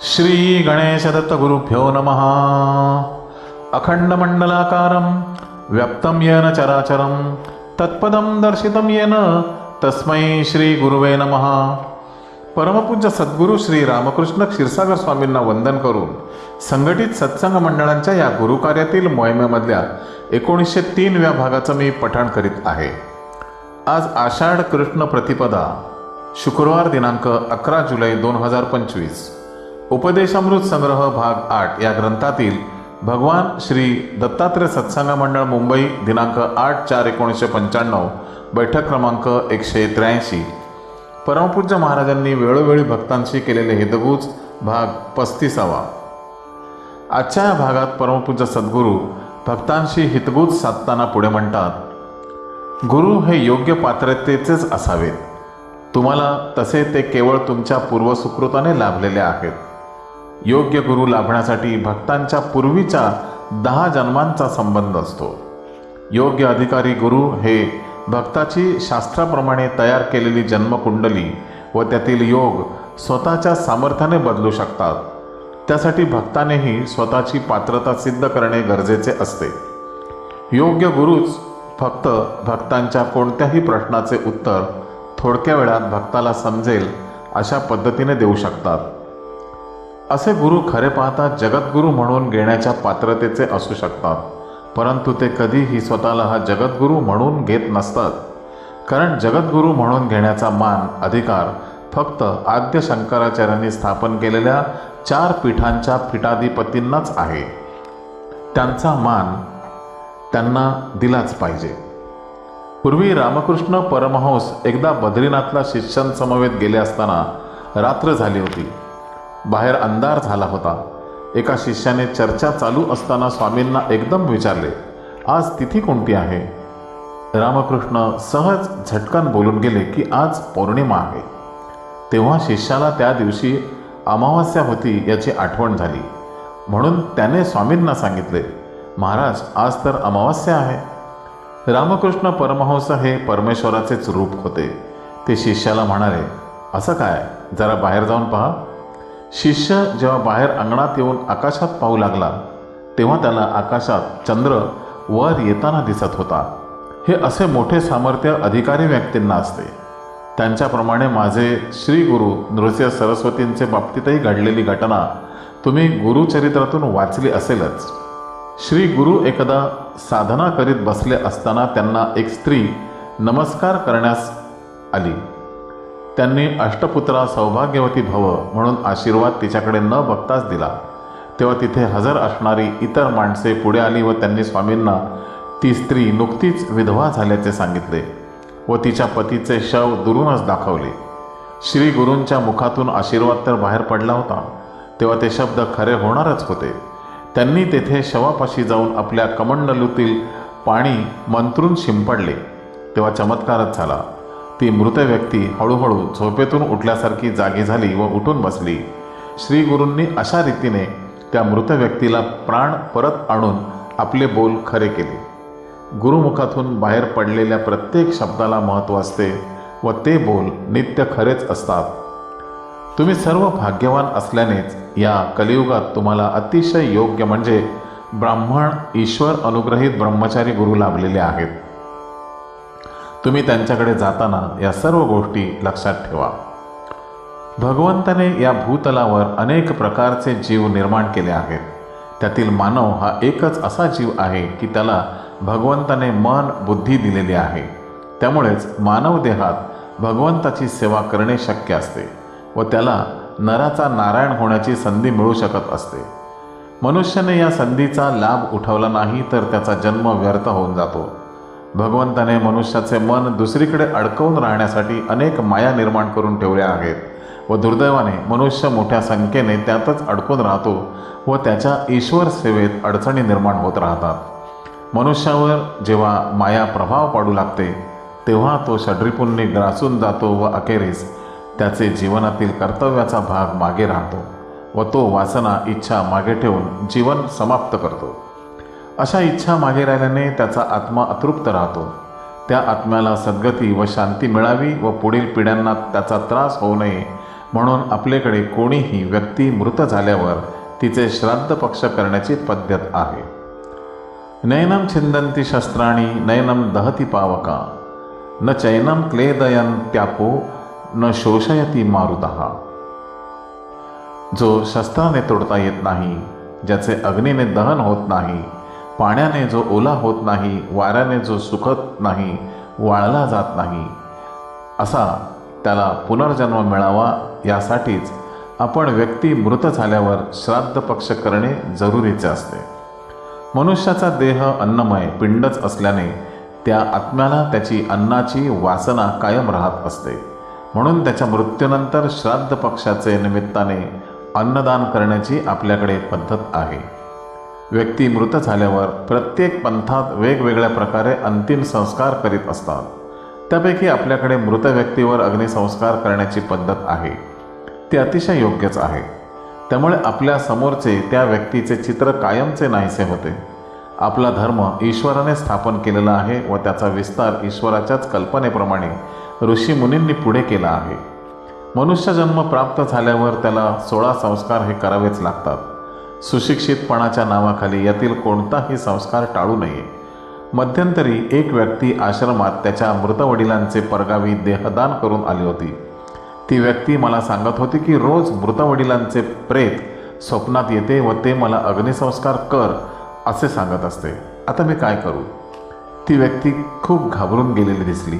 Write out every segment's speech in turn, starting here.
श्री गणेशदत्तगुरुभ्यो नमः। अखण्डमण्डलाकारं व्याप्तं येन चराचरं तत्पदं दर्शितं येन तस्मै श्रीगुरुवे नमः। परमपूज्य सद्गुरू श्री रामकृष्ण क्षीरसागर स्वामींना वंदन करून संघटित सत्संग मंडळांच्या या गुरुकार्यातील मोहिमेमधल्या एकोणीसशे तीनव्या भागाचं मी पठण करीत आहे. आज आषाढ कृष्ण प्रतिपदा शुक्रवार दिनांक अकरा जुलै दोन हजार पंचवीस. उपदेशामृत संग्रह भाग आठ या ग्रंथातील भगवान श्री दत्तात्रय सत्संग मंडळ मुंबई दिनांक आठ चार एकोणीसशे पंच्याण्णव बैठक क्रमांक एकशे त्र्याऐंशी. परमपूज्य महाराजांनी वेळोवेळी भक्तांशी केलेले हितगुज भाग पस्तीसावा. आजच्या या भागात परमपूज्य सद्गुरू भक्तांशी हितगुज साधताना पुढे म्हणतात गुरु हे योग्य पात्रतेचेच असावेत. तुम्हाला तसे ते केवळ तुमच्या पूर्वसुकृताने लाभलेले आहेत. योग्य गुरु लाभण्यासाठी भक्तांच्या पूर्वीच्या दहा जन्मांचा संबंध असतो. योग्य अधिकारी गुरु हे भक्ताची शास्त्राप्रमाणे तयार केलेली जन्मकुंडली व त्यातील योग स्वतःच्या सामर्थ्याने बदलू शकतात. त्यासाठी भक्तानेही स्वतःची पात्रता सिद्ध करणे गरजेचे असते. योग्य गुरुच फक्त भक्तांच्या कोणत्याही प्रश्नाचे उत्तर थोडक्या वेळात भक्ताला समजेल अशा पद्धतीने देऊ शकतात. असे गुरु खरे पाहता जगद्गुरू म्हणून घेण्याच्या पात्रतेचे असू शकतात. परंतु ते कधीही स्वतःला हा जगद्गुरू म्हणून घेत नसतात. कारण जगद्गुरू म्हणून घेण्याचा मान अधिकार फक्त आद्य शंकराचार्यांनी स्थापन केलेल्या चार पीठांच्या पीठाधिपतींनाच आहे. त्यांचा मान त्यांना दिलाच पाहिजे. पूर्वी रामकृष्ण परमहंस एकदा बद्रीनाथला शिष्यांसमवेत गेले असताना रात्र झाली होती. बाहेर अंधार झाला होता. एका शिष्याने चर्चा चालू असताना स्वामींना एकदम विचारले आज तिथी कोणती आहे? रामकृष्ण सहज झटकन बोलून गेले की आज पौर्णिमा आहे. तेव्हा शिष्याला त्या दिवशी अमावास्या होती याची आठवण झाली. म्हणून त्याने स्वामींना सांगितले महाराज आज तर अमावास्या आहे. रामकृष्ण परमहंस हे परमेश्वराचेच रूप होते. ते शिष्याला म्हणाले असं काय? जरा बाहेर जाऊन पहा. शिष्य जेव्हा बाहेर अंगणात येऊन आकाशात पाहू लागला तेव्हा त्याला आकाशात चंद्र वर येताना दिसत होता. हे असे मोठे सामर्थ्य अधिकारी व्यक्तींना असते. त्यांच्याप्रमाणे माझे श्री गुरु नृसिंह सरस्वतींचे बाबतीतही घडलेली घटना तुम्ही गुरुचरित्रातून वाचली असेलच. श्री गुरु एकदा साधना करीत बसले असताना त्यांना एक स्त्री नमस्कार करण्यास आली. त्यांनी अष्टपुत्रा सौभाग्यवती भव म्हणून आशीर्वाद तिच्याकडे न बघताच दिला. तेव्हा तिथे हजर असणारी इतर माणसे पुढे आली व त्यांनी स्वामींना ती स्त्री नुकतीच विधवा झाल्याचे सांगितले व तिच्या पतीचे शव दुरूनच दाखवले. श्री गुरूंच्या मुखातून आशीर्वाद तर बाहेर पडला होता. तेव्हा ते शब्द खरे होणारच होते. त्यांनी तेथे शवापाशी जाऊन आपल्या कमंडलूतील पाणी मंत्रून शिंपडले. तेव्हा चमत्कारच झाला. ती मृत व्यक्ती हळूहळू झोपेतून उठल्यासारखी जागी झाली व उठून बसली. श्री गुरूंनी अशा रीतीने त्या मृत व्यक्तीला प्राण परत आणून आपले बोल खरे केले. गुरुमुखातून बाहेर पडलेल्या प्रत्येक शब्दाला महत्त्व असते व ते बोल नित्य खरेच असतात. तुम्ही सर्व भाग्यवान असल्यानेच या कलियुगात तुम्हाला अतिशय योग्य म्हणजे ब्राह्मण ईश्वर अनुग्रहित ब्रह्मचारी गुरु लाभलेले आहेत. तुम्ही त्यांच्याकडे जाताना या सर्व गोष्टी लक्षात ठेवा. भगवंताने या भूतलावर अनेक प्रकारचे जीव निर्माण केले आहेत. त्यातील मानव हा एकच असा जीव आहे की त्याला भगवंताने मन बुद्धी दिलेली आहे. त्यामुळेच मानव देहात भगवंताची सेवा करणे शक्य असते व त्याला नराचा नारायण होण्याची संधी मिळू शकत असते. मनुष्याने या संधीचा लाभ उठवला नाही तर त्याचा जन्म व्यर्थ होऊन जातो. भगवंताने मनुष्याचे मन दुसरीकडे अडकवून राहण्यासाठी अनेक माया निर्माण करून ठेवल्या आहेत व दुर्दैवाने मनुष्य मोठ्या संख्येने त्यातच अडकून राहतो व त्याच्या ईश्वर सेवेत अडचणी निर्माण होत राहतात. मनुष्यावर जेव्हा माया प्रभाव पाडू लागते तेव्हा तो षड्रिपुंनी ग्रासून जातो व अखेरीस त्याचे जीवनातील कर्तव्याचा भाग मागे राहतो व तो वासना इच्छा मागे ठेवून जीवन समाप्त करतो. अशा इच्छा मागे राहिल्याने त्याचा आत्मा अतृप्त राहतो. त्या आत्म्याला सद्गती व शांती मिळावी व पुढील पिढ्यांना त्याचा त्रास होऊ नये. म्हणून आपल्याकडे कोणीही व्यक्ती मृत झाल्यावर तिचे श्राद्ध पक्ष करण्याची पद्धत आहे. नयनम छिंदंती शस्त्राणि नयनम दहति पावका। न चैनम क्लेदयन त्यापो न शोषयती मारुतः। जो शस्त्राने तोडता येत नाही ज्याचे अग्नीने दहन होत नाही पाण्याने जो ओला होत नाही वाऱ्याने जो सुखत नाही वाळला जात नाही असा त्याला पुनर्जन्म मिळावा यासाठीच आपण व्यक्ती मृत झाल्यावर श्राद्ध पक्ष करणे जरुरीचे असते. मनुष्याचा देह अन्नमय पिंडच असल्याने त्या आत्म्याला त्याची अन्नाची वासना कायम राहत असते. म्हणून त्याच्या मृत्यूनंतर श्राद्ध पक्षाचे निमित्ताने अन्नदान करण्याची आपल्याकडे पद्धत आहे. व्यक्ती मृत झाल्यावर प्रत्येक पंथात वेगवेगळ्या प्रकारे अंतिम संस्कार करीत असतात. त्यापैकी आपल्याकडे मृत व्यक्तीवर अग्निसंस्कार करण्याची पद्धत आहे. ते अतिशय योग्यच आहे. त्यामुळे आपल्या समोरचे त्या व्यक्तीचे चित्र कायमचे नाहीसे होते. आपला धर्म ईश्वराने स्थापन केलेला आहे व त्याचा विस्तार ईश्वराच्याच कल्पनेप्रमाणे ऋषीमुनींनी पुढे केला आहे. मनुष्यजन्म प्राप्त झाल्यावर त्याला सोळा संस्कार हे करावेच लागतात. सुशिक्षितपणाच्या नावाखाली यातील कोणताही संस्कार टाळू नये. मध्यंतरी एक व्यक्ती आश्रमात त्याच्या मृत वडिलांचे परगावी देहदान करून आली होती. ती व्यक्ती मला सांगत होती की रोज मृत वडिलांचे प्रेत स्वप्नात येते व ते मला अग्निसंस्कार कर असे सांगत असते. आता मी काय करू? ती व्यक्ती खूप घाबरून गेलेली दिसली.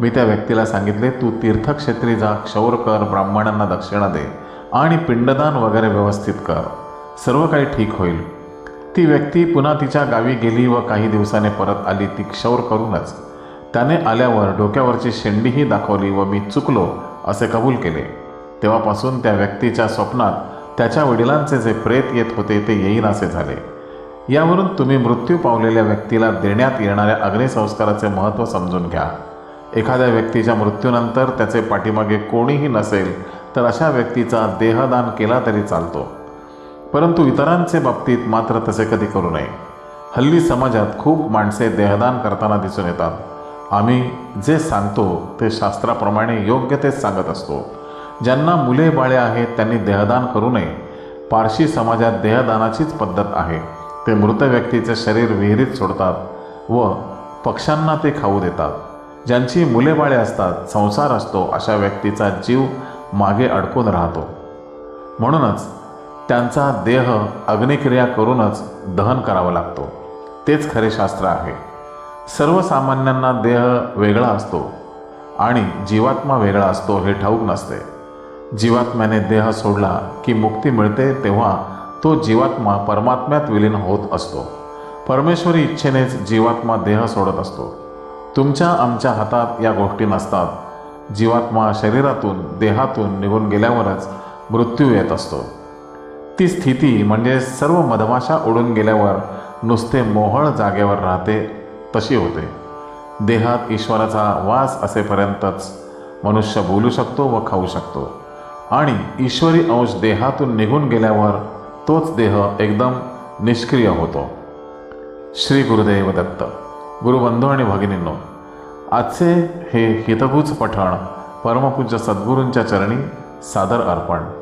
मी त्या व्यक्तीला सांगितले तू तीर्थक्षेत्री जा क्षौर कर ब्राह्मणांना दक्षिणा दे आणि पिंडदान वगैरे व्यवस्थित कर. सर्व काही ठीक होईल. ती व्यक्ती पुन्हा तिच्या गावी गेली व काही दिवसाने परत आली ती क्षौर करूनच. त्याने आल्यावर डोक्यावरची शेंडीही दाखवली व मी चुकलो असे कबूल केले. तेव्हापासून त्या व्यक्तीच्या स्वप्नात त्याच्या वडिलांचे जे प्रेत येत होते ते येईनासे झाले. यावरून तुम्ही मृत्यू पावलेल्या व्यक्तीला देण्यात येणाऱ्या अग्निसंस्काराचे महत्त्व समजून घ्या. एखाद्या व्यक्तीच्या मृत्यूनंतर त्याचे पाठीमागे कोणीही नसेल तर अशा व्यक्तीचा देहदान केला तरी चालतो. परंतु इतरांचे बाबतीत मात्र तसे कधी करू नये. हल्ली समाजात खूप माणसे देहदान करताना दिसून येतात. आम्ही जे सांगतो ते शास्त्राप्रमाणे योग्य तेच सांगत असतो. ज्यांना मुले बाळे आहेत त्यांनी देहदान करू नये. पारशी समाजात देहदानाचीच पद्धत आहे. ते मृत व्यक्तीचे शरीर विहिरीत सोडतात व पक्ष्यांना ते खाऊ देतात. ज्यांची मुले बाळे असतात संसार असतो अशा व्यक्तीचा जीव मागे अडकून राहतो. म्हणूनच त्यांचा देह अग्निक्रिया करूनच दहन करावा लागतो. तेच खरे शास्त्र आहे. सर्वसामान्यांना देह वेगळा असतो आणि जीवात्मा वेगळा असतो हे ठाऊक नसते. जीवात्म्याने देह सोडला की मुक्ती मिळते तेव्हा तो जीवात्मा परमात्म्यात विलीन होत असतो. परमेश्वरी इच्छेनेच जीवात्मा देह सोडत असतो. तुमच्या आमच्या हातात या गोष्टी नसतात. जीवात्मा शरीरातून देहातून निघून गेल्यावरच मृत्यू येत असतो. ती स्थिती म्हणजे सर्व मधमाशा उडून गेल्यावर नुसते मोहळ जागेवर राहते तशी होते. देहात ईश्वराचा वास असेपर्यंतच मनुष्य बोलू शकतो व खाऊ शकतो. आणि ईश्वरी अंश देहातून निघून गेल्यावर तोच देह एकदम निष्क्रिय होतो. श्री गुरुदेव दत्त. गुरुबंधू आणि भगिनींनो आजचे हे हितगुज पठण परमपूज्य सद्गुरूंच्या चरणी सादर अर्पण.